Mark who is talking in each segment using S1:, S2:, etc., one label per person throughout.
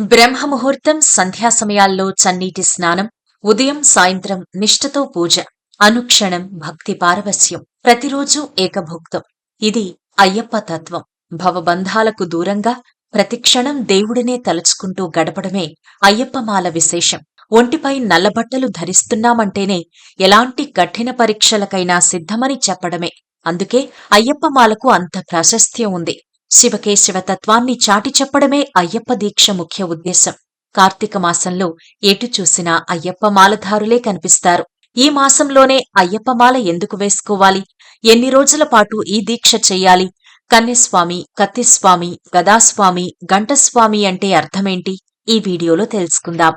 S1: బ్రహ్మముహూర్తం సంధ్యా సమయాల్లో చన్నీటి స్నానం ఉదయం సాయంత్రం నిష్ఠతో పూజ అనుక్షణం భక్తి పారవస్యం ప్రతిరోజు ఏకభుక్తం. ఇది అయ్యప్ప తత్వం. భవబంధాలకు దూరంగా ప్రతిక్షణం దేవుడినే తలుచుకుంటూ గడపడమే అయ్యప్పమాల విశేషం. ఒంటిపై నల్లబట్టలు ధరిస్తున్నామంటేనే ఎలాంటి కఠిన పరీక్షలకైనా సిద్ధమని చెప్పడమే. అందుకే అయ్యప్పమాలకు అంత ప్రాశస్త్యం ఉంది. శివకేశవ తత్వాన్ని చాటి చెప్పడమే అయ్యప్ప దీక్ష ముఖ్య ఉద్దేశం. కార్తీక మాసంలో ఎటు చూసినా అయ్యప్ప మాలధారులే కనిపిస్తారు. ఈ మాసంలోనే అయ్యప్పమాల ఎందుకు వేసుకోవాలి? ఎన్ని రోజుల పాటు ఈ దీక్ష చెయ్యాలి కన్యస్వామి కత్తిస్వామి గదాస్వామి గంటస్వామి అంటే అర్థమేంటి? ఈ వీడియోలో తెలుసుకుందాం.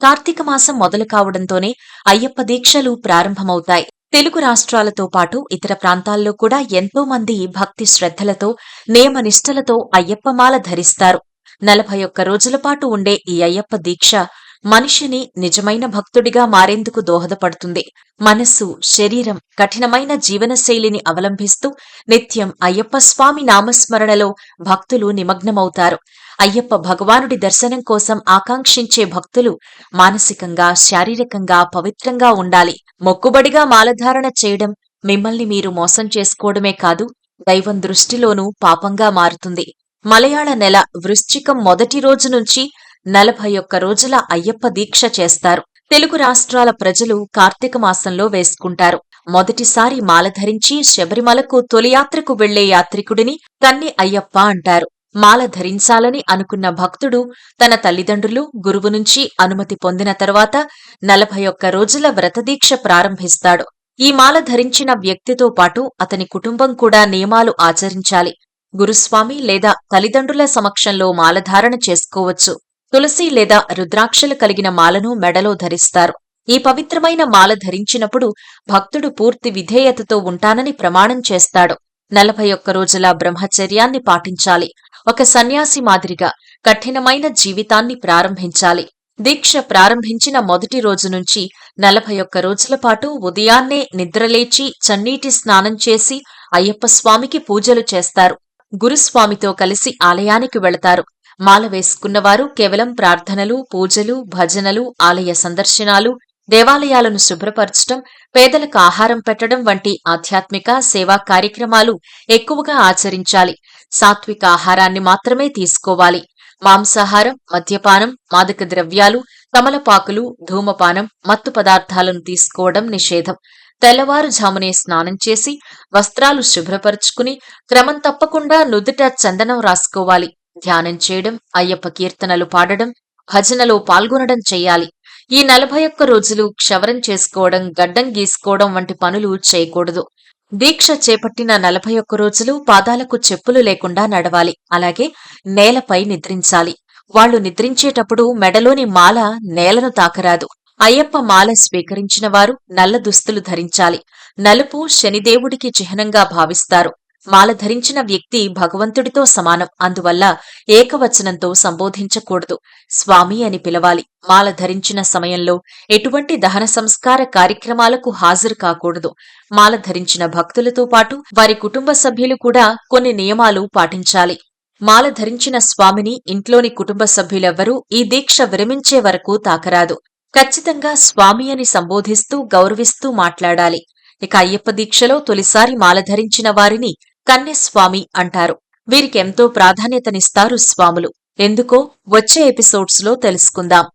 S1: కార్తీక మాసం మొదలు కావడంతోనే అయ్యప్ప దీక్షలు ప్రారంభమవుతాయి. తెలుగు రాష్ట్రాలతో పాటు ఇతర ప్రాంతాల్లో కూడా ఎంతో మంది భక్తి శ్రద్ధలతో నియమనిష్టలతో అయ్యప్పమాల ధరిస్తారు. నలభై ఒక్క రోజుల పాటు ఉండే ఈ అయ్యప్ప దీక్ష మనిషిని నిజమైన భక్తుడిగా మారేందుకు దోహదపడుతుంది. మనస్సు శరీరం కఠినమైన జీవనశైలిని అవలంబిస్తూ నిత్యం అయ్యప్ప స్వామి నామస్మరణలో భక్తులు నిమగ్నమవుతారు. అయ్యప్ప భగవానుడి దర్శనం కోసం ఆకాంక్షించే భక్తులు మానసికంగా శారీరకంగా పవిత్రంగా ఉండాలి. మొక్కుబడిగా మాలధారణ చేయడం మిమ్మల్ని మీరు మోసం చేసుకోవడమే కాదు దైవం దృష్టిలోనూ పాపంగా మారుతుంది. మలయాళ నెల వృశ్చికం మొదటి రోజు నుంచి నలభై ఒక్క రోజుల అయ్యప్ప దీక్ష చేస్తారు. తెలుగు రాష్ట్రాల ప్రజలు కార్తీక మాసంలో వేసుకుంటారు. మొదటిసారి మాల ధరించి శబరిమలకు తొలియాత్రకు వెళ్ళే యాత్రికుడిని కన్ని అయ్యప్ప అంటారు. మాల ధరించాలని అనుకున్న భక్తుడు తన తల్లిదండ్రులు గురువు నుంచి అనుమతి పొందిన తరువాత నలభై ఒక్క రోజుల వ్రతదీక్ష ప్రారంభిస్తాడు. ఈ మాల ధరించిన వ్యక్తితో పాటు అతని కుటుంబం కూడా నియమాలు ఆచరించాలి. గురుస్వామి లేదా తల్లిదండ్రుల సమక్షంలో మాలధారణ చేసుకోవచ్చు. తులసి లేదా రుద్రాక్షలు కలిగిన మాలను మెడలో ధరిస్తారు. ఈ పవిత్రమైన మాల ధరించినప్పుడు భక్తుడు పూర్తి విధేయతతో ఉంటానని ప్రమాణం చేస్తాడు. నలభై ఒక్క రోజుల బ్రహ్మచర్యాన్ని పాటించాలి. ఒక సన్యాసి మాదిరిగా కఠినమైన జీవితాన్ని ప్రారంభించాలి. దీక్ష ప్రారంభించిన మొదటి రోజు నుంచి నలభై ఒక్క రోజుల పాటు ఉదయాన్నే నిద్రలేచి చన్నీటి స్నానం చేసి అయ్యప్ప స్వామికి పూజలు చేస్తారు. గురుస్వామితో కలిసి ఆలయానికి వెళతారు. మాల వేసుకున్నవారు కేవలం ప్రార్థనలు పూజలు భజనలు ఆలయ సందర్శనాలు దేవాలయాలను శుభ్రపరచడం పేదలకు ఆహారం పెట్టడం వంటి ఆధ్యాత్మిక సేవా కార్యక్రమాలు ఎక్కువగా ఆచరించాలి. సాత్విక ఆహారాన్ని మాత్రమే తీసుకోవాలి. మాంసాహారం మద్యపానం మాదక ద్రవ్యాలు తమలపాకులు ధూమపానం మత్తు పదార్థాలను తీసుకోవడం నిషేధం. తెల్లవారుజామునే స్నానం చేసి వస్త్రాలు శుభ్రపరుచుకుని క్రమం తప్పకుండా నుదుట చందనం రాసుకోవాలి. ధ్యానం చేయడం అయ్యప్ప కీర్తనలు పాడడం భజనలో పాల్గొనడం చెయ్యాలి ఈ నలభై ఒక్క రోజులు క్షవరం చేసుకోవడం గడ్డం గీసుకోవడం వంటి పనులు చేయకూడదు. దీక్ష చేపట్టిన నలభై ఒక్క రోజులు పాదాలకు చెప్పులు లేకుండా నడవాలి. అలాగే నేలపై నిద్రించాలి. వాళ్ళు నిద్రించేటప్పుడు మెడలోని మాల నేలను తాకరాదు. అయ్యప్ప మాల స్వీకరించిన వారు నల్ల దుస్తులు ధరించాలి. నలుపు శనిదేవుడికి చిహ్నంగా భావిస్తారు. మాల ధరించిన వ్యక్తి భగవంతుడితో సమానం. అందువల్ల ఏకవచనంతో సంబోధించకూడదు. స్వామి అని పిలవాలి. మాల ధరించిన సమయంలో ఎటువంటి దహన సంస్కార కార్యక్రమాలకు హాజరు కాకూడదు. మాల ధరించిన భక్తులతో పాటు వారి కుటుంబ సభ్యులు కూడా కొన్ని నియమాలు పాటించాలి. మాల ధరించిన స్వామిని ఇంట్లోని కుటుంబ సభ్యులెవ్వరూ ఈ దీక్ష విరమించే వరకు తాకరాదు. ఖచ్చితంగా స్వామి అని సంబోధిస్తూ గౌరవిస్తూ మాట్లాడాలి. ఇక అయ్యప్ప దీక్షలో తొలిసారి మాల ధరించిన వారిని కన్యస్వామి అంటారు. వీరికెంతో ప్రాధాన్యతనిస్తారు స్వాములు. ఎందుకో వచ్చే ఎపిసోడ్స్లో తెలుసుకుందాం.